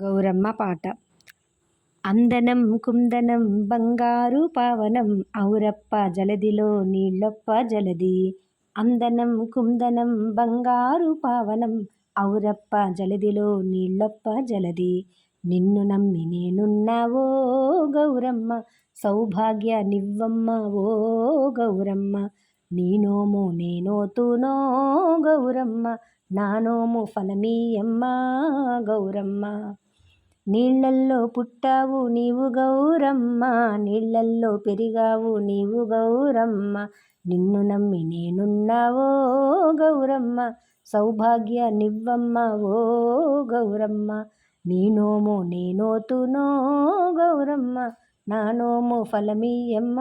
గౌరమ్మ పాట అందనం కుందనం బంగారు పావనం ఔరప్ప జలదిలో నీళ్ళొప్ప జలది అందనం కుందనం బంగారు పావనం ఔరప్ప జలదిలో నీళ్ళొప్ప జలది నిన్ను నమ్మి నేనున్నావో గౌరమ్మ సౌభాగ్య నివ్వమ్మ ఓ గౌరమ్మ నీనోము నేనోతునో గౌరమ్మ నానోము ఫలమీయమ్మ గౌరమ్మ నీళ్ళల్లో పుట్టావు నీవు గౌరమ్మ నీళ్ళల్లో పెరిగావు నీవు గౌరమ్మ. నిన్ను నమ్మి నేనున్నావో గౌరమ్మ సౌభాగ్య నివ్వమ్మ ఓ గౌరమ్మ. నీ నోము నేనోతునో గౌరమ్మ నా నోము ఫలమీయమ్మ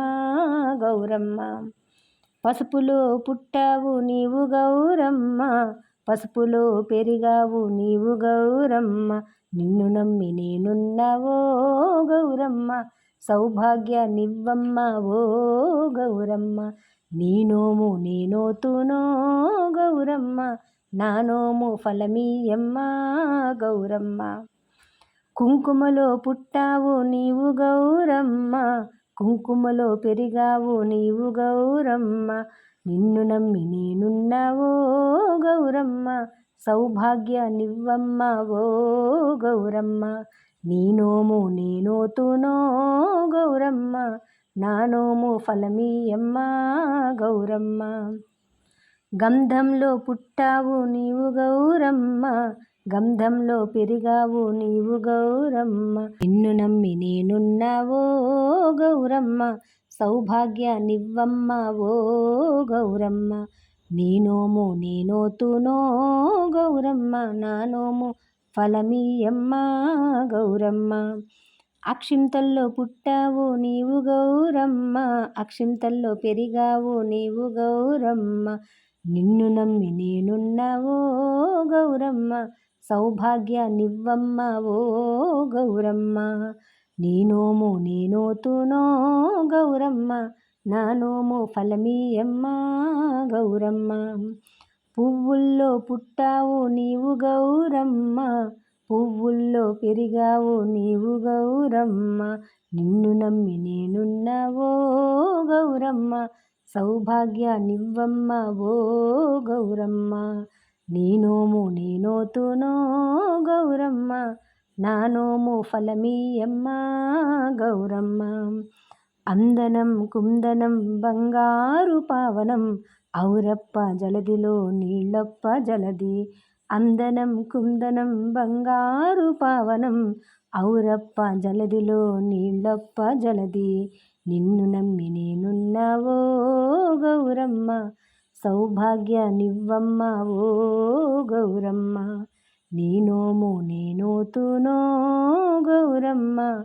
గౌరమ్మ. పసుపులో పుట్టావు నీవు గౌరమ్మ పసుపులో పెరిగావు నీవు గౌరమ్మ. నిన్ను నమ్మి నేనున్నావో గౌరమ్మ. సౌభాగ్య నివ్వమ్మ ఓ గౌరమ్మ. నీ నోము నేనోతునో గౌరమ్మ. నా నోము ఫలమీయమ్మ గౌరమ్మ. కుంకుమలో పుట్టావు నీవు గౌరమ్మ. కుంకుమలో పెరిగావు నీవు గౌరమ్మ. నిన్ను నమ్మి నేనున్నావో గౌరమ్మ సౌభాగ్యనివ్వమ్మ ఓ గౌరమ్మ. నీనోము నేనో నేనోతునో గౌరమ్మ నానోము ఫలమీయమ్మ గౌరమ్మ. గంధంలో పుట్టావు నీవు గౌరమ్మ గంధంలో పెరిగావు నీవు గౌరమ్మ. నిన్ను నమ్మి నేనున్నావో గౌరమ్మ సౌభాగ్య నివ్వమ్మ ఓ గౌరమ్మ. నేనోము నేనోతునో గౌరమ్మ నానోము ఫలమీయమ్మ గౌరమ్మ. అక్షింతల్లో పుట్టావు నీవు గౌరమ్మ అక్షింతల్లో పెరిగావు నీవు గౌరమ్మ. నిన్ను నమ్మి నేనున్నావో గౌరమ్మ. సౌభాగ్య నివ్వమ్మ ఓ గౌరమ్మ. నీనోము నేనోతునో గౌరమ్మ నానోము ఫలమీయమ్మ గౌరమ్మ. పువ్వుల్లో పుట్టావు నీవు గౌరమ్మ పువ్వుల్లో పెరిగావు నీవు గౌరమ్మ. నిన్ను నమ్మి నేనున్నావో గౌరమ్మ సౌభాగ్యానివ్వమ్మ ఓ గౌరమ్మ. నీనోము నేనోతునో గౌరమ్మ నానోము ఫలమీయమ్మ గౌరమ్మ. అందనం కుందనం బంగారు పావనం ఔరప్ప జలదిలో నీళ్ళప్ప జలది. అందనం కుందనం బంగారు పావనం ఔరప్ప జలదిలో నీళ్ళప్ప జలది. నిన్ను నమ్మి నేనున్నావో గౌరమ్మ సౌభాగ్య నివ్వమ్మ ఓ గౌరమ్మ. నీ నోము నేనోతునో గౌరమ్మ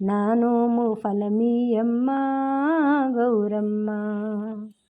నా నోము ఫలమీయమ్మ గౌరమ్మ.